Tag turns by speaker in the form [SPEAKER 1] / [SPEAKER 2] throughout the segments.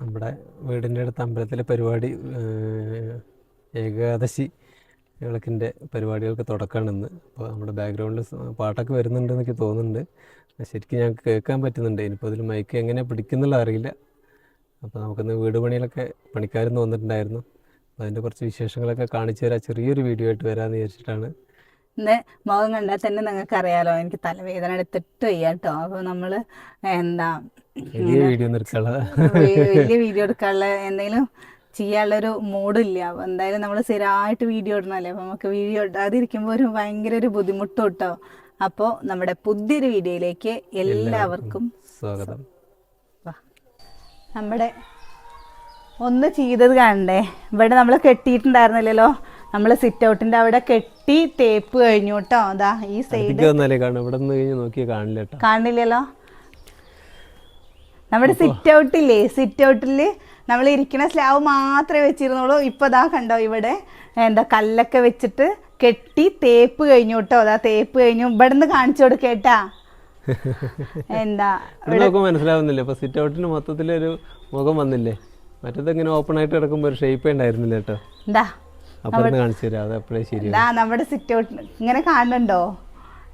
[SPEAKER 1] നമ്മുടെ വീടിന്റെ അടുത്ത് അമ്പലത്തിലെ പരിപാടി ഏകാദശി വിളക്കിന്റെ പരിപാടികൾക്ക് തുടക്കമാണ് ഇന്ന് അപ്പോൾ നമ്മുടെ ബാക്ക്ഗ്രൗണ്ടിൽ പാട്ടൊക്കെ വരുന്നുണ്ട് എനിക്ക് തോന്നുന്നുണ്ട് ശരിക്കും ഞങ്ങൾക്ക് കേൾക്കാൻ പറ്റുന്നുണ്ട്. ഇനിയിപ്പോൾ അതിൽ മൈക്ക് എങ്ങനെ പിടിക്കുന്നുള്ള അറിയില്ല. അപ്പോൾ നമുക്കിന്ന് വീട് പണിയിലൊക്കെ പണിക്കാരും തോന്നിട്ടുണ്ടായിരുന്നു അപ്പോൾ അതിന്റെ കുറച്ച് വിശേഷങ്ങളൊക്കെ കാണിച്ചു തരാം. ചെറിയൊരു വീഡിയോ ആയിട്ട് വരാമെന്ന് വിചാരിച്ചിട്ടാണ്.
[SPEAKER 2] ഇന്ന് മുഖം കണ്ടാൽ തന്നെ നിങ്ങൾക്ക് അറിയാലോ എനിക്ക് തലവേദന എടുത്തിട്ട് വയ്യാട്ടോ അപ്പോൾ നമ്മൾ എന്താ
[SPEAKER 1] വലിയ വീഡിയോ
[SPEAKER 2] വലിയ വീഡിയോ എടുക്കാനുള്ള എന്തെങ്കിലും ചെയ്യാനുള്ളൊരു മൂഡില്ല. അപ്പോൾ എന്തായാലും നമ്മൾ സ്ഥിരമായിട്ട് വീഡിയോ ഇടണമല്ലേ അപ്പോൾ നമുക്ക് വീഡിയോ ഇടാതിരിക്കുമ്പോൾ ഒരു ഭയങ്കര ഒരു ബുദ്ധിമുട്ട് കേട്ടോ അപ്പോൾ നമ്മുടെ പുതിയൊരു വീഡിയോയിലേക്ക് എല്ലാവർക്കും
[SPEAKER 1] സ്വാഗതം
[SPEAKER 2] നമ്മുടെ ഒന്ന് ചെയ്തത് കാണണ്ടേ? ഇവിടെ നമ്മൾ കെട്ടിയിട്ടുണ്ടായിരുന്നില്ലല്ലോ. നമ്മൾ സിറ്റ് ഔട്ടിന്റെ അവിടെ കെട്ടി തേപ്പ് കഴിഞ്ഞു കേട്ടോ. അതാ ഈ സൈഡ്
[SPEAKER 1] അടുത്തേക്ക് വന്നാലേ കാണും ഇവിടെ നിന്ന് കഴിഞ്ഞ് നോക്കിയാൽ കാണില്ല കേട്ടോ
[SPEAKER 2] കാണില്ലല്ലോ നമ്മുടെ സിറ്റ് ഔട്ടില്ലേ സിറ്റ് ഔട്ടിൽ നമ്മൾ ഇരിക്കുന്ന സ്ലാവ് മാത്രമേ വെച്ചിരുന്നുള്ളൂ. ഇപ്പൊ ദാ കണ്ടോ ഇവിടെ എന്താ കല്ലൊക്കെ വെച്ചിട്ട് കെട്ടി തേപ്പ് കഴിഞ്ഞു കേട്ടോ. അതാ തേപ്പ് കഴിഞ്ഞു. ഇവിടെ നിന്ന് കാണിച്ചു കൊടുക്കേട്ടാ എന്താ
[SPEAKER 1] മനസ്സിലാവുന്നില്ല? ഇപ്പൊ സിറ്റ് ഔട്ടിന് മൊത്തത്തിലൊരു മുഖം വന്നില്ലേ? മറ്റേത് ഇങ്ങനെ ഓപ്പൺ ആയിട്ട് കിടക്കുമ്പോൾ ഒരു ഷേപ്പേ ഉണ്ടായിരുന്നില്ല കേട്ടോ
[SPEAKER 2] എന്താ?
[SPEAKER 1] കാണിച്ചു തരാം. അത് എപ്പോഴേ ശരി
[SPEAKER 2] നമ്മുടെ സിറ്റ് ഔട്ട് ഇങ്ങനെ കാണുന്നുണ്ടോ?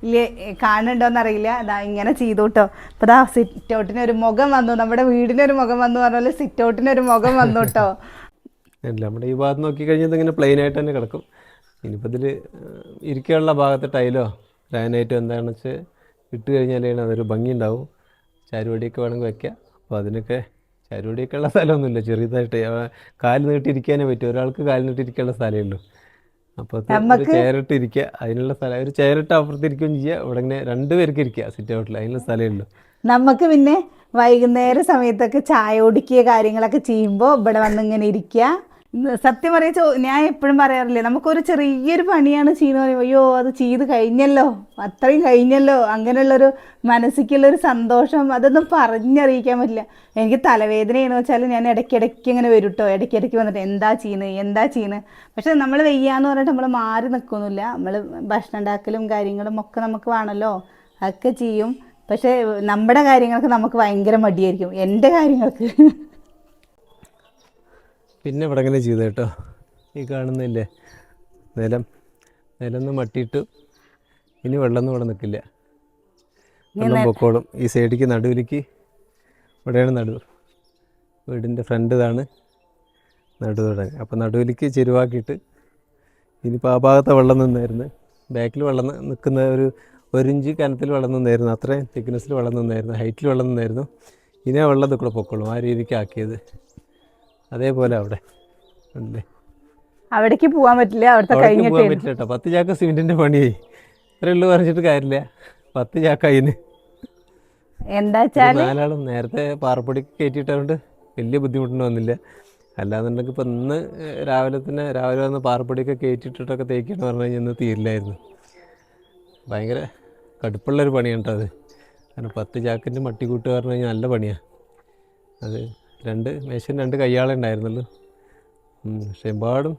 [SPEAKER 2] ഇല്ലേ എന്നറിയില്ല അതാ ഇങ്ങനെ ചെയ്തു കേട്ടോ ദാ സിറ്റ് ഔട്ടിനൊരു മുഖം വന്നു. നമ്മുടെ വീടിനൊരു മുഖം വന്നു പറഞ്ഞ പോലെ സിറ്റ് ഔട്ടിനൊരു മുഖം വന്നു കേട്ടോ
[SPEAKER 1] അല്ല നമ്മുടെ ഈ ഭാഗത്ത് നോക്കി കഴിഞ്ഞാൽ ഇങ്ങനെ പ്ലെയിൻ ആയിട്ട് തന്നെ കിടക്കും. ഇനിയിപ്പോൾ ഇതിൽ ഇരിക്കാനുള്ള ഭാഗത്ത് ടൈലോ ഗ്രാനൈറ്റോ എന്താണെന്ന് വെച്ച് ഇട്ട് കഴിഞ്ഞാലാണ് അതൊരു ഭംഗി ഉണ്ടാവും ചാരുവടിയൊക്കെ വേണമെങ്കിൽ വെക്കാം. അപ്പോൾ അതിനൊക്കെ ചാരുവടിയൊക്കെ ഉള്ള സ്ഥലമൊന്നുമില്ല. ചെറിയതായിട്ട് കാൽ നീട്ടിയിരിക്കാനേ പറ്റും. ഒരാൾക്ക് കാൽ നീട്ടിരിക്കാനുള്ള സ്ഥലമേ ഉള്ളൂ. അപ്പോൾ ഒരു ചെയറിട്ട് ഇരിക്കുക അതിനുള്ള സ്ഥലം ഒരു ചെയറിട്ട് അപ്പുറത്തിരിക്കുകയും ചെയ്യുക ഇവിടെ ഇങ്ങനെ രണ്ട് പേർക്ക് ഇരിക്കുക സിറ്റ് ഔട്ടിൽ അതിനുള്ള സ്ഥലമേ ഉള്ളൂ.
[SPEAKER 2] നമുക്ക് പിന്നെ വൈകുന്നേര സമയത്തൊക്കെ ചായ ഒടുക്കിയ കാര്യങ്ങളൊക്കെ ചെയ്യുമ്പോൾ ഇവിടെ വന്ന് ഇങ്ങനെ ഇരിക്കുക സത്യം പറയാ ഞാൻ എപ്പോഴും പറയാറില്ലേ നമുക്കൊരു ചെറിയൊരു പണിയാണ് ചെയ്യുന്നത് പറയുമ്പോൾ അയ്യോ അത് ചെയ്ത് കഴിഞ്ഞല്ലോ അത്രയും കഴിഞ്ഞല്ലോ അങ്ങനെയുള്ളൊരു മനസ്സിക്കുള്ളൊരു സന്തോഷം അതൊന്നും പറഞ്ഞറിയിക്കാൻ പറ്റില്ല. എനിക്ക് തലവേദനയാണെന്ന് വെച്ചാൽ ഞാൻ ഇടയ്ക്കിടയ്ക്ക് ഇങ്ങനെ വരും കേട്ടോ ഇടയ്ക്കിടയ്ക്ക് വന്നിട്ട് എന്താ ചെയ്യുന്നത് എന്താ ചെയ്യുന്നത് പക്ഷെ നമ്മൾ വെയ്യാന്ന് പറഞ്ഞിട്ട് നമ്മൾ മാറി നിൽക്കൊന്നുമില്ല നമ്മൾ ഭക്ഷണം ഉണ്ടാക്കലും കാര്യങ്ങളും ഒക്കെ നമുക്ക് വേണമല്ലോ അതൊക്കെ ചെയ്യും. പക്ഷേ നമ്മുടെ കാര്യങ്ങൾക്ക് നമുക്ക് ഭയങ്കര മടിയായിരിക്കും എന്റെ കാര്യങ്ങൾക്ക്.
[SPEAKER 1] പിന്നെ ഇവിടെ ഇങ്ങനെ ചെയ്തു കേട്ടോ. ഈ കാണുന്നില്ലേ? നിലം. നിലന്ന് മട്ടിയിട്ട് ഇനി വെള്ളമൊന്നും ഇവിടെ നിൽക്കില്ല. വെള്ളം പൊക്കോളും. ഈ സൈഡിലേക്ക് നടുവിലേക്ക് ഇവിടെയാണ് നടുവ് വീടിന്റെ ഫ്രണ്ട് ഇതാണ് നടുവ് തുടങ്ങി. അപ്പോൾ നടുവിലേക്ക് ചെരുവാക്കിയിട്ട് ഇനിയിപ്പോൾ ആ ഭാഗത്തെ വെള്ളം നിന്നായിരുന്നു. ബാക്കിൽ വെള്ളം നിൽക്കുന്ന ഒരു ഒരു ഇഞ്ച് കനത്തിൽ വെള്ളം നിന്നായിരുന്നു. അത്രയും തിക്നെസ്സിൽ വെള്ളം നിന്നായിരുന്നു. ഹൈറ്റിൽ വെള്ളം നിന്നായിരുന്നു. ഇനി ആ വെള്ളം കൂടെ പൊക്കോളും. ആ രീതിക്ക് ആക്കിയത് അതേപോലെ അവിടെ.
[SPEAKER 2] അവിടേക്ക് പോകാൻ പറ്റില്ല അവിടുത്തെ കഴിഞ്ഞിട്ട്
[SPEAKER 1] പോകാൻ പറ്റില്ല കേട്ടോ പത്ത് ചാക്ക സിമെന്റിന്റെ പണി ഇത്രേ ഉള്ളു പറഞ്ഞിട്ട് കാര്യമില്ല. പത്ത് ചാക്ക അതിന്
[SPEAKER 2] എന്താ വെച്ചാൽ
[SPEAKER 1] നാലാളും നേരത്തെ പാറപ്പൊടിക്ക് കയറ്റിയിട്ടുണ്ട് വലിയ ബുദ്ധിമുട്ടൊന്നും വന്നില്ല. അല്ലാന്നുണ്ടെങ്കിൽ ഇപ്പം ഇന്ന് രാവിലെ തന്നെ രാവിലെ വന്ന് പാറപ്പൊടിയൊക്കെ കയറ്റിയിട്ടിട്ടൊക്കെ തേക്കിയെന്ന് പറഞ്ഞു കഴിഞ്ഞാൽ ഇന്ന് തീരില്ലായിരുന്നു. ഭയങ്കര കടുപ്പുള്ളൊരു പണിയാണ് കേട്ടോ അത്. കാരണം പത്ത് ചാക്കിന്റെ മട്ടി കൂട്ടുക പറഞ്ഞു കഴിഞ്ഞാൽ നല്ല പണിയാണ് അത് രണ്ട് മേശൻ രണ്ട് കയ്യാളെ ഉണ്ടായിരുന്നുള്ളൂ. പക്ഷെ എമ്പാടും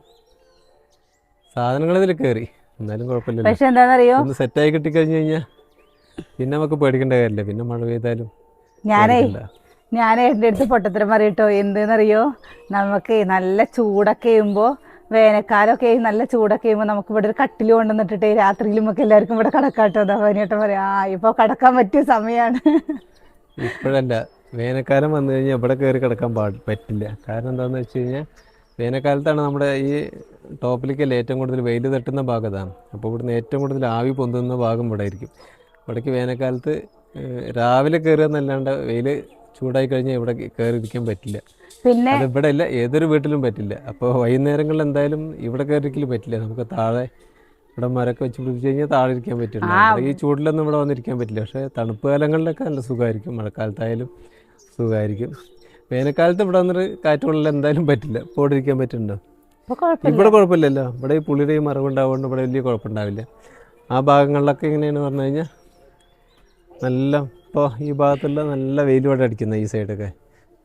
[SPEAKER 1] സാധനങ്ങൾ ഇതിൽ കയറി. എന്നാലും കുഴപ്പമില്ല
[SPEAKER 2] പക്ഷെ എന്താണെന്നറിയോ?
[SPEAKER 1] ഒന്ന് സെറ്റായി കിട്ടിക്കഴിഞ്ഞ് കഴിഞ്ഞാൽ പിന്നെ നമുക്ക് പേടിക്കേണ്ട കാര്യമില്ല. പിന്നെ മഴ പെയ്താലും
[SPEAKER 2] ഞാനേ. ഞാൻ എന്റെ അടുത്ത് പൊട്ടത്തരം പറയട്ടോ. എന്തെന്നറിയോ? നമുക്ക് നല്ല ചൂടൊക്കെ ചെയ്യുമ്പോൾ വേനൽക്കാലമൊക്കെ നല്ല ചൂടൊക്കെ ചെയ്യുമ്പോൾ നമുക്ക് ഇവിടെ ഒരു കട്ടിൽ കൊണ്ടുവന്നിട്ടിട്ട് രാത്രിയിലും ഒക്കെ എല്ലാവർക്കും ഇവിടെ കിടക്കാട്ടോ. അതാ പനിയേട്ടൻ പറയാം? ആ ഇപ്പോൾ കിടക്കാൻ പറ്റിയ സമയമാണ്
[SPEAKER 1] ഇപ്പോഴല്ല. വേനൽക്കാലം വന്നു കഴിഞ്ഞാൽ ഇവിടെ കയറി കിടക്കാൻ പാടി പറ്റില്ല. കാരണം എന്താണെന്ന് വെച്ച് കഴിഞ്ഞാൽ വേനൽക്കാലത്താണ് നമ്മുടെ ഈ ടോപ്പിലേക്കല്ല ഏറ്റവും കൂടുതൽ വെയിൽ തട്ടുന്ന ഭാഗത്താണ് അപ്പോൾ ഇവിടുന്ന് ഏറ്റവും കൂടുതൽ ആവി പൊന്തുന്ന ഭാഗം ഇവിടെ ആയിരിക്കും. ഇവിടേക്ക് വേനൽക്കാലത്ത് രാവിലെ കയറുക എന്നല്ലാണ്ട് വെയിൽ ചൂടായി കഴിഞ്ഞാൽ ഇവിടെ കയറി ഇരിക്കാൻ പറ്റില്ല.
[SPEAKER 2] പിന്നെ
[SPEAKER 1] ഇവിടെ ഇല്ല ഏതൊരു വീട്ടിലും പറ്റില്ല. അപ്പോൾ വൈകുന്നേരങ്ങളിൽ എന്തായാലും ഇവിടെ കയറിക്കലും പറ്റില്ല. നമുക്ക് താഴെ ഇവിടെ മരമൊക്കെ വെച്ച് പിടിച്ച് കഴിഞ്ഞാൽ താഴെ ഇരിക്കാൻ പറ്റില്ല ഈ ചൂടിലൊന്നും ഇവിടെ വന്നിരിക്കാൻ പറ്റില്ല. പക്ഷേ തണുപ്പ് കാലങ്ങളിലൊക്കെ നല്ല സുഖമായിരിക്കും. മഴക്കാലത്തായാലും സുഖമായിരിക്കും വേനൽക്കാലത്ത് ഇവിടെ വന്നിട്ട് കാറ്റുകളിൽ എന്തായാലും പറ്റില്ല. പോടിരിക്കാൻ പറ്റുന്നുണ്ടോ? ഇവിടെ കുഴപ്പമില്ലല്ലോ. ഇവിടെ ഈ പുളിയുടെ മറവുണ്ടാവുകൊണ്ട് ഇവിടെ വലിയ കുഴപ്പമുണ്ടാവില്ല. ആ ഭാഗങ്ങളിലൊക്കെ എങ്ങനെയാണ് പറഞ്ഞു കഴിഞ്ഞാൽ നല്ല ഇപ്പോൾ ഈ ഭാഗത്തുള്ള നല്ല വെയിൽ ഇവിടെ അടിക്കുന്നത് ഈ സൈഡൊക്കെ.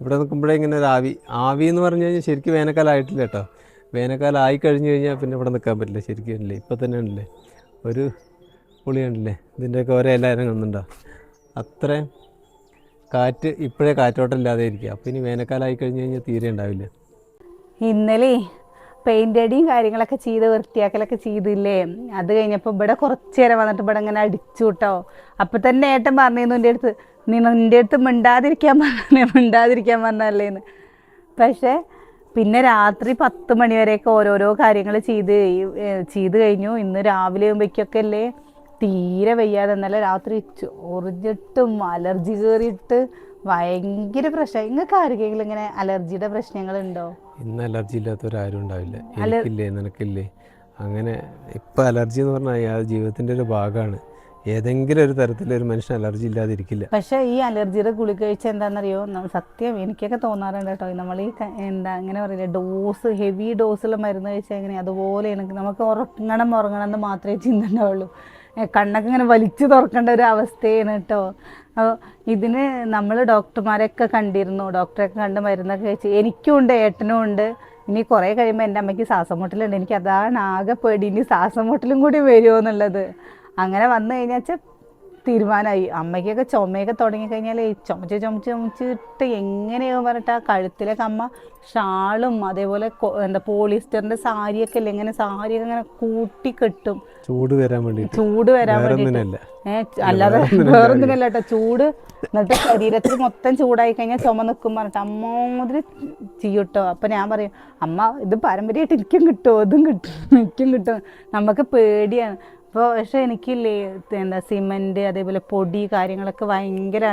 [SPEAKER 1] ഇവിടെ നിൽക്കുമ്പോഴേ ഇങ്ങനെ ഒരു ആവി ആവി എന്ന് പറഞ്ഞു കഴിഞ്ഞാൽ ശരിക്കും വേനൽക്കാലം ആയിട്ടില്ല കേട്ടോ. വേനൽക്കാലം ആയി കഴിഞ്ഞു കഴിഞ്ഞാൽ പിന്നെ ഇവിടെ നിൽക്കാൻ പറ്റില്ല ശരിക്കും അല്ലേ ഇപ്പം തന്നെ ഉണ്ടല്ലേ? ഒരു പുളിയുണ്ടല്ലേ ഇതിന്റെയൊക്കെ ഓരോ എല്ലാവരും കാണുന്നുണ്ടോ അത്രയും കാറ്റ് ഇപ്പോഴേ കാറ്റോട്ടില്ലാതെ ഇരിക്കുക. അപ്പോൾ ഇനി വേനൽക്കാലമായി കഴിഞ്ഞ് കഴിഞ്ഞാൽ തീരെ ഉണ്ടാവില്ല.
[SPEAKER 2] ഇന്നലെ പെയിന്റ് അടിയും കാര്യങ്ങളൊക്കെ ചെയ്ത് വൃത്തിയാക്കലൊക്കെ ചെയ്തില്ലേ? അത് കഴിഞ്ഞപ്പോൾ ഇവിടെ കുറച്ച് നേരം വന്നിട്ട് ഇവിടെ ഇങ്ങനെ അടിച്ചു കേട്ടോ അപ്പം തന്നെ ഏട്ടൻ പറഞ്ഞിരുന്നു എന്റെ അടുത്ത് നീ നിന്റെ അടുത്ത് മിണ്ടാതിരിക്കാൻ പറഞ്ഞേ മിണ്ടാതിരിക്കാൻ പറഞ്ഞല്ലേന്ന് പക്ഷേ പിന്നെ രാത്രി പത്ത് മണി വരെയൊക്കെ ഓരോരോ കാര്യങ്ങൾ ചെയ്ത് ചെയ്ത് കഴിഞ്ഞു. ഇന്ന് രാവിലെ ആകുമ്പോഴേക്കൊക്കെ അല്ലേ? തീരെ വയ്യാതെ ഇന്നലെ രാത്രി ചൊറിഞ്ഞിട്ടും അലർജി കയറിയിട്ട് ഭയങ്കര പ്രശ്നം. നിങ്ങൾക്ക് ആർക്കെങ്കിലും ഇങ്ങനെ അലർജിയുടെ പ്രശ്നങ്ങൾ ഉണ്ടോ
[SPEAKER 1] ഇന്ന് അലർജി ഇല്ലാത്തവരാരും ഉണ്ടാവില്ല. എനിക്കില്ലേ നിനക്കില്ലേ? അങ്ങനെ ഇപ്പം അലർജി എന്ന് പറഞ്ഞാൽ ജീവിതത്തിന്റെ ഒരു ഭാഗമാണ് ഏതെങ്കിലും ഒരു തരത്തിൽ ഒരു മനുഷ്യൻ അലർജി ഇല്ലാതിരിക്കില്ല.
[SPEAKER 2] പക്ഷേ ഈ അലർജിയുടെ ഗുളി കഴിച്ച എന്താണെന്നറിയോ സത്യം എനിക്കൊക്കെ തോന്നാറുണ്ട് കേട്ടോ. നമ്മൾ ഈ എന്താ അങ്ങനെ പറയില്ല ഡോസ് ഹെവി ഡോസുള്ള മരുന്ന് കഴിച്ചാൽ എങ്ങനെ അതുപോലെ എനിക്ക് നമുക്ക് ഉറങ്ങണം ഉറങ്ങണം എന്ന് മാത്രമേ ചിന്ത ഉണ്ടാവുള്ളൂ കണ്ണൊക്കെ ഇങ്ങനെ വലിച്ചു തുറക്കേണ്ട ഒരു അവസ്ഥയാണ് കേട്ടോ അപ്പോൾ ഇതിന് നമ്മൾ ഡോക്ടർമാരെയൊക്കെ കണ്ടിരുന്നു. ഡോക്ടറെയൊക്കെ കണ്ട് മരുന്നൊക്കെ കഴിച്ച്. എനിക്കും ഉണ്ട് ഏട്ടനും ഉണ്ട്. ഇനി കുറേ കഴിയുമ്പോൾ എന്റെ അമ്മയ്ക്ക് ശ്വാസം മുട്ടലുണ്ട് എനിക്ക് അതാണ് ആകെ പേടി. ഇനി ശ്വാസം മുട്ടലും കൂടി വരുമോ എന്നുള്ളത്. അങ്ങനെ വന്നു കഴിഞ്ഞാൽ വെച്ചാൽ തീരുമാനമായി അമ്മയ്ക്കൊക്കെ ചുമയൊക്കെ തുടങ്ങിക്കഴിഞ്ഞാൽ ചുമച്ച് ചുമച്ച് ചുമച്ചിട്ട് എങ്ങനെയോ പറഞ്ഞിട്ട് ആ കഴുത്തിലൊക്കെ അമ്മ ഷാളും അതേപോലെ എന്താ പോളിസ്റ്ററിന്റെ സാരിയൊക്കെ അല്ലേ ഇങ്ങനെ സാരിയൊക്കെ ഇങ്ങനെ കൂട്ടി കെട്ടും.
[SPEAKER 1] ചൂട് വരാൻ വേണ്ടി
[SPEAKER 2] ചൂട് വരാൻ വേണ്ടി ഏഹ് അല്ലാതെ വേറൊന്നിനല്ല കേട്ടോ. ചൂട് എന്നിട്ട് ശരീരത്തിൽ മൊത്തം ചൂടായി കഴിഞ്ഞാൽ ചുമ നിൽക്കും പറഞ്ഞിട്ട്. അമ്മാതിരി ചെയ്യൂട്ടോ അപ്പൊ ഞാൻ പറയും അമ്മ ഇത് പാരമ്പര്യമായിട്ട് എനിക്കും കിട്ടും ഇതും കിട്ടും എനിക്കും കിട്ടും. നമുക്ക് പേടിയാണ്. അപ്പോൾ പക്ഷേ എനിക്കില്ലേ എന്താ സിമന്റ് അതേപോലെ പൊടി കാര്യങ്ങളൊക്കെ ഭയങ്കര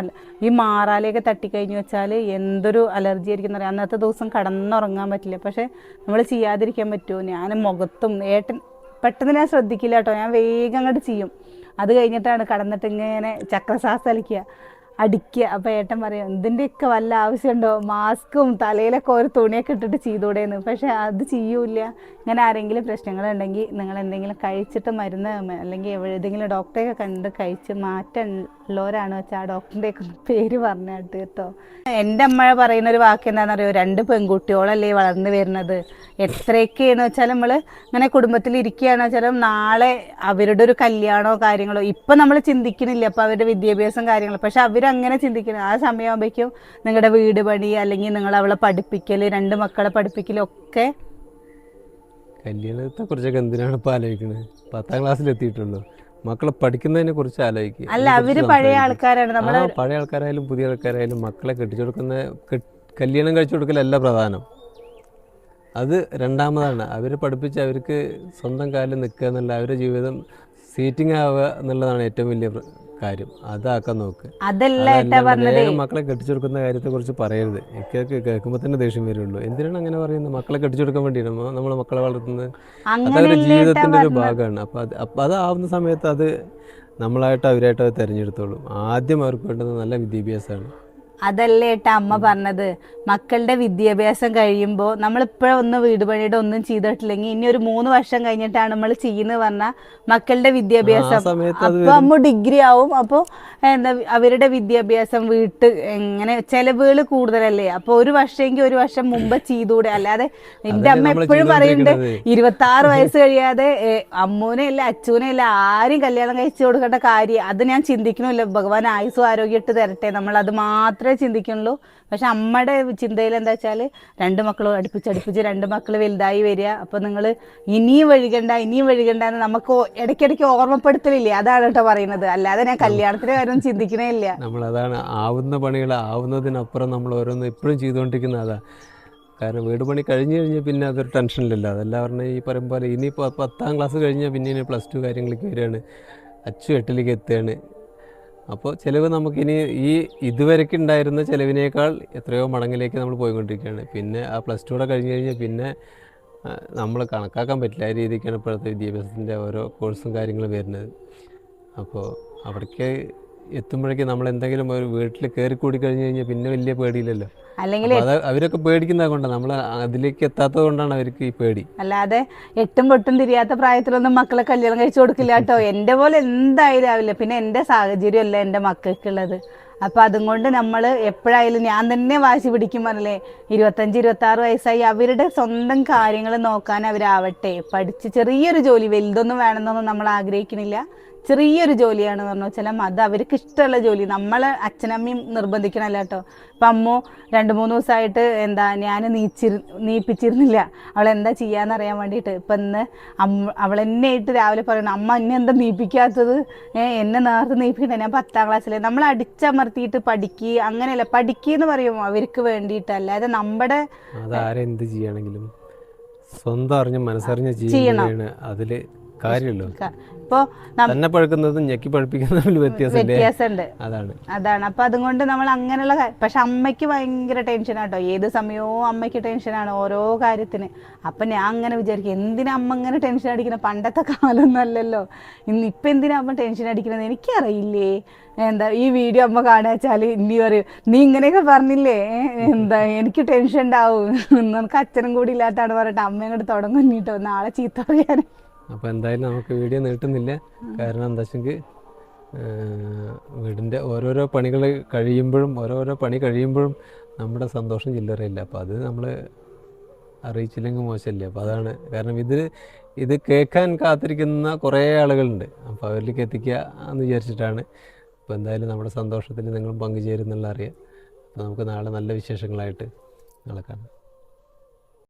[SPEAKER 2] ഈ മാറാലയൊക്കെ തട്ടിക്കഴിഞ്ഞു വെച്ചാൽ എന്തൊരു അലർജി ആയിരിക്കും എന്ന് പറയാം അന്നത്തെ ദിവസം കടന്നുറങ്ങാൻ പറ്റില്ല. പക്ഷേ നമ്മൾ ചെയ്യാതിരിക്കാൻ പറ്റുമോ? ഞാൻ മുഖത്തും ഏട്ടൻ പെട്ടെന്ന് ഞാൻ ശ്രദ്ധിക്കില്ല കേട്ടോ. ഞാൻ വേഗം അങ്ങോട്ട് ചെയ്യും. അത് കഴിഞ്ഞിട്ടാണ് കടന്നിട്ട് ഇങ്ങനെ ചക്രശ്വാസം അലിക്കുക അടിക്കുക അപ്പം ഏട്ടൻ പറയും ഇതിന്റെയൊക്കെ വല്ല ആവശ്യമുണ്ടോ? മാസ്കും തലയിലൊക്കെ ഒരു തുണിയൊക്കെ ഇട്ടിട്ട് ചെയ്തുകൂടെയെന്ന് പക്ഷേ അത് ചെയ്യൂല ഇങ്ങനെ ആരെങ്കിലും പ്രശ്നങ്ങളുണ്ടെങ്കിൽ നിങ്ങൾ എന്തെങ്കിലും കഴിച്ചിട്ട് മരുന്ന് അല്ലെങ്കിൽ ഏതെങ്കിലും ഡോക്ടറെയൊക്കെ കണ്ട് കഴിച്ച് മാറ്റം ഉള്ളവരാണ് വെച്ചാൽ ആ ഡോക്ടറിന്റെയൊക്കെ പേര് പറഞ്ഞിട്ട് കേട്ടോ എന്റെ അമ്മ പറയുന്ന ഒരു വാക്ക് എന്താണെന്നറിയോ? രണ്ട് പെൺകുട്ടിയോളല്ലേ വളർന്നു വരുന്നത്. എത്രയൊക്കെയെന്ന് വെച്ചാൽ നമ്മൾ ഇങ്ങനെ കുടുംബത്തിൽ ഇരിക്കുകയാണെന്ന് വെച്ചാൽ നാളെ അവരുടെ ഒരു കല്യാണമോ കാര്യങ്ങളോ ഇപ്പം നമ്മൾ ചിന്തിക്കുന്നില്ല. അപ്പോൾ അവരുടെ വിദ്യാഭ്യാസം കാര്യങ്ങളോ. പക്ഷെ അവരങ്ങനെ ചിന്തിക്കുന്നത് ആ സമയമാകുമ്പോഴേക്കും നിങ്ങളുടെ വീട് പണി അല്ലെങ്കിൽ നിങ്ങൾ അവളെ പഠിപ്പിക്കൽ രണ്ട് മക്കളെ പഠിപ്പിക്കലൊക്കെ
[SPEAKER 1] കല്യാണത്തെ കുറിച്ചൊക്കെ എന്തിനാണ് ഇപ്പൊ ആലോചിക്കുന്നത് പത്താം ക്ലാസ്സിൽ എത്തിയിട്ടുള്ളൂ. മക്കളെ പഠിക്കുന്നതിനെ കുറിച്ച് ആലോചിക്കുക
[SPEAKER 2] അല്ല അവർ പഴയ ആൾക്കാരാണ്. നമ്മൾ
[SPEAKER 1] പഴയ ആൾക്കാരായാലും പുതിയ ആൾക്കാരായാലും മക്കളെ കെട്ടിച്ചു കൊടുക്കുന്ന കല്യാണം കഴിച്ചു കൊടുക്കലല്ല പ്രധാനം. അത് രണ്ടാമതാണ്. അവർ പഠിപ്പിച്ച് അവർക്ക് സ്വന്തം കാലിൽ നിൽക്കുക എന്നുള്ള അവരുടെ ജീവിതം സീറ്റിംഗ് ആവുക എന്നുള്ളതാണ് ഏറ്റവും വലിയ കാര്യം. അതാക്കാൻ നോക്ക്.
[SPEAKER 2] അതല്ല
[SPEAKER 1] മക്കളെ കെട്ടിച്ചു കൊടുക്കുന്ന കാര്യത്തെ കുറിച്ച് പറയരുത്. എനിക്ക് കേൾക്കുമ്പോൾ തന്നെ ദേഷ്യം വരുള്ളൂ. എന്തിനാണ് അങ്ങനെ പറയുന്നത്? മക്കളെ കെട്ടിച്ചെടുക്കാൻ വേണ്ടിയാണ് നമ്മൾ മക്കളെ വളർത്തുന്നത്.
[SPEAKER 2] അതൊരു
[SPEAKER 1] ജീവിതത്തിന്റെ ഒരു ഭാഗമാണ്. അപ്പൊ അത് അപ്പൊ അതാവുന്ന സമയത്ത് അത് നമ്മളായിട്ട് അവരായിട്ട് അത് തിരഞ്ഞെടുത്തോളും. ആദ്യം അവർക്ക് വേണ്ടത് നല്ല വിദ്യാഭ്യാസമാണ്.
[SPEAKER 2] അതല്ലേ ഏട്ടാ അമ്മ പറഞ്ഞത്? മക്കളുടെ വിദ്യാഭ്യാസം കഴിയുമ്പോൾ നമ്മളിപ്പോഴും ഒന്ന് വീട് പണിയുടെ ഒന്നും ചെയ്തിട്ടില്ലെങ്കിൽ ഇനി ഒരു മൂന്ന് വർഷം കഴിഞ്ഞിട്ടാണ് നമ്മൾ ചെയ്യുന്നത് പറഞ്ഞാൽ മക്കളുടെ വിദ്യാഭ്യാസം.
[SPEAKER 1] അപ്പൊ
[SPEAKER 2] അപ്പോൾ അമ്മ ഡിഗ്രി ആവും. അപ്പോൾ എന്താ അവരുടെ വിദ്യാഭ്യാസം വീട്ട് എങ്ങനെ ചെലവുകൾ കൂടുതലല്ലേ? അപ്പോൾ ഒരു വർഷമെങ്കിൽ ഒരു വർഷം മുമ്പ് ചെയ്തുകൂടെ? അല്ലാതെ എന്റെ അമ്മ എപ്പോഴും പറയുന്നുണ്ട്. ഇരുപത്തി ആറ് വയസ്സ് കഴിയാതെ അമ്മൂനെ അല്ല അച്ഛനെ അല്ല ആരും കല്യാണം കഴിച്ചു കൊടുക്കേണ്ട കാര്യം. അത് ഞാൻ ചിന്തിക്കണമില്ല ഭഗവാൻ ആയുസ്സും ആരോഗ്യം ഇട്ട് തരട്ടെ. നമ്മൾ അത് മാത്രമേ ചിന്തിക്കുള്ളൂ പക്ഷെ അമ്മയുടെ ചിന്തയിൽ എന്താ വെച്ചാൽ രണ്ട് മക്കളും അടുപ്പിച്ചടുപ്പിച്ച് രണ്ട് മക്കൾ വലുതായി വരിക. അപ്പോൾ നിങ്ങൾ ഇനിയും വഴുകണ്ട ഇനിയും വഴുകണ്ട എന്ന് നമുക്ക് ഇടയ്ക്കിടയ്ക്ക് ഓർമ്മപ്പെടുത്തലില്ലേ? അതാണ് കേട്ടോ പറയുന്നത്. അല്ലാതെ ഞാൻ കല്യാണത്തിന്റെ കാര്യം ചിന്തിക്കണേ ഇല്ല.
[SPEAKER 1] നമ്മൾ അതാണ് ആവുന്ന പണികൾ ആവുന്നതിനപ്പുറം നമ്മൾ ഓരോന്ന് എപ്പോഴും ചെയ്തുകൊണ്ടിരിക്കുന്ന അതാ. കാരണം വീട് പണി കഴിഞ്ഞ് കഴിഞ്ഞാൽ പിന്നെ അതൊരു ടെൻഷനിലില്ല അതല്ല പറഞ്ഞാൽ ഈ പറയും പോലെ ഇനി പത്താം ക്ലാസ് കഴിഞ്ഞാൽ പിന്നെ പ്ലസ് ടു കാര്യങ്ങളിലേക്ക് വരികയാണ്. അച്ചു എട്ടിലേക്ക് എത്തുകയാണ്. അപ്പോൾ ചിലവ് നമുക്കിനി ഈ ഇതുവരെക്ക് ഉണ്ടായിരുന്ന ചിലവിനേക്കാൾ എത്രയോ മടങ്ങിലേക്ക് നമ്മൾ പോയിക്കൊണ്ടിരിക്കുകയാണ്. പിന്നെ ആ പ്ലസ് ടൂടെ കഴിഞ്ഞ് കഴിഞ്ഞാൽ പിന്നെ നമ്മൾ കണക്കാക്കാൻ പറ്റില്ല ആ രീതിക്കാണ് ഇപ്പോഴത്തെ വിദ്യാഭ്യാസത്തിന്റെ ഓരോ കോഴ്സും കാര്യങ്ങളും വരുന്നത്. അപ്പോൾ അവിടേക്ക് എത്തുമ്പോഴേക്കും നമ്മൾ എന്തെങ്കിലും ഒരു വീട്ടിൽ കയറി കൂടി കഴിഞ്ഞ് കഴിഞ്ഞാൽ പിന്നെ വലിയ പേടിയില്ലല്ലോ.
[SPEAKER 2] അല്ലെങ്കിൽ
[SPEAKER 1] അവരൊക്കെ പേടിക്കുന്നത് കൊണ്ടാണ്. നമ്മൾ അതിലേക്ക് എത്താത്തത് കൊണ്ടാണ് അവർക്ക് ഈ പേടി.
[SPEAKER 2] അല്ലാതെ എട്ടും പൊട്ടും തിരിയാത്ത പ്രായത്തിലൊന്നും മക്കളെ കല്യാണം കഴിച്ചു കൊടുക്കില്ല കേട്ടോ. എന്റെ പോലെ എന്തായാലും ആവില്ല. പിന്നെ എന്റെ സാഹചര്യമല്ല എന്റെ മക്കൾക്കുള്ളത്. അപ്പം അതും കൊണ്ട് നമ്മൾ എപ്പോഴായാലും ഞാൻ തന്നെ വാശി പിടിക്കും പറഞ്ഞില്ലേ. ഇരുപത്തഞ്ച് ഇരുപത്താറ് വയസ്സായി അവരുടെ സ്വന്തം കാര്യങ്ങൾ നോക്കാൻ അവരാവട്ടെ. പഠിച്ച് ചെറിയൊരു ജോലി വലുതൊന്നും വേണമെന്നൊന്നും നമ്മൾ ആഗ്രഹിക്കുന്നില്ല ചെറിയൊരു ജോലിയാണ് പറഞ്ഞു വെച്ചാൽ അത് അവർക്ക് ഇഷ്ടമുള്ള ജോലി. നമ്മളെ അച്ഛനമ്മയും നിർബന്ധിക്കണമല്ല കേട്ടോ. ഇപ്പം അമ്മു രണ്ട് മൂന്ന് ദിവസമായിട്ട് എന്താ ഞാൻ നീച്ചിരു നീപ്പിച്ചിരുന്നില്ല. അവൾ എന്താ ചെയ്യാന്ന് അറിയാൻ വേണ്ടിയിട്ട്. ഇപ്പം ഇന്ന് അമ്മ അവൾ എന്നെ ആയിട്ട് രാവിലെ പറയണം അമ്മ എന്നെ എന്താ നീപ്പിക്കാത്തത്? എന്നെ നേരത്തെ നീപ്പിക്കുന്നത് ഞാൻ പത്താം ക്ലാസ്സിലെ. നമ്മൾ അടിച്ചമർത്തിയിട്ട് പഠിക്കുക അങ്ങനെയല്ല. പഠിക്കുക എന്ന് പറയും അവർക്ക് വേണ്ടിയിട്ട് അല്ലാതെ നമ്മുടെ
[SPEAKER 1] അതാരെന്ത് ചെയ്യണമെങ്കിലും സ്വന്തം അറിഞ്ഞ് മനസ്സറിഞ്ഞ് ചെയ്യണം. അതിൽ കാര്യമുള്ളൂ.
[SPEAKER 2] ഇപ്പോൾ
[SPEAKER 1] തന്നെ പഴുക്കുന്നതും ഞെക്കി പഴുപ്പിക്കുന്നതും
[SPEAKER 2] വ്യത്യാസമുണ്ട്.
[SPEAKER 1] അതാണ്.
[SPEAKER 2] അതാണ്. അപ്പൊ അതുകൊണ്ട് നമ്മൾ അങ്ങനെയുള്ള പക്ഷെ അമ്മയ്ക്ക് ഭയങ്കര ടെൻഷനാട്ടോ ഏത് സമയവും അമ്മയ്ക്ക് ടെൻഷനാണ് ഓരോ കാര്യത്തിന്. അപ്പൊ ഞാൻ അങ്ങനെ വിചാരിക്കും എന്തിനാ അമ്മ അങ്ങനെ ടെൻഷൻ അടിക്കുന്നത് പണ്ടത്തെ കാലമൊന്നും അല്ലല്ലോ. ഇന്ന് ഇപ്പൊ എന്തിനാ അമ്മ ടെൻഷൻ അടിക്കുന്നത് എനിക്കറിയില്ലേ. എന്താ ഈ വീഡിയോ അമ്മ കാണുക വെച്ചാൽ ഇനി പറയും നീ ഇങ്ങനെയൊക്കെ പറഞ്ഞില്ലേ? എന്താ എനിക്ക് ടെൻഷൻ ഉണ്ടാവും. നമുക്ക് അച്ഛനും കൂടി ഇല്ലാത്താണ് പറഞ്ഞിട്ട് അമ്മയും കൂടെ തുടങ്ങും നീട്ടോ നാളെ ചീത്ത പറയാൻ
[SPEAKER 1] അപ്പോൾ എന്തായാലും നമുക്ക് വീഡിയോ നീട്ടുന്നില്ല. കാരണം എന്താ വെച്ചെങ്കിൽ വീടിന്റെ ഓരോരോ പണികൾ കഴിയുമ്പോഴും ഓരോരോ പണി കഴിയുമ്പോഴും നമ്മുടെ സന്തോഷം ചില്ലറയില്ല. അപ്പോൾ അത് നമ്മൾ അറിയിച്ചില്ലെങ്കിൽ മോശമില്ല? അപ്പോൾ അതാണ് കാരണം ഇത് ഇത് കേൾക്കാൻ കാത്തിരിക്കുന്ന കുറേ ആളുകളുണ്ട്. അപ്പോൾ അവരിലേക്ക് എത്തിക്കുക എന്ന് വിചാരിച്ചിട്ടാണ്. അപ്പോൾ എന്തായാലും നമ്മുടെ സന്തോഷത്തിൽ നിങ്ങളും പങ്കുചേരുന്നുള്ള അറിയാം. അപ്പോൾ നമുക്ക് നാളെ നല്ല വിശേഷങ്ങളായിട്ട് നാളെ കാണാം.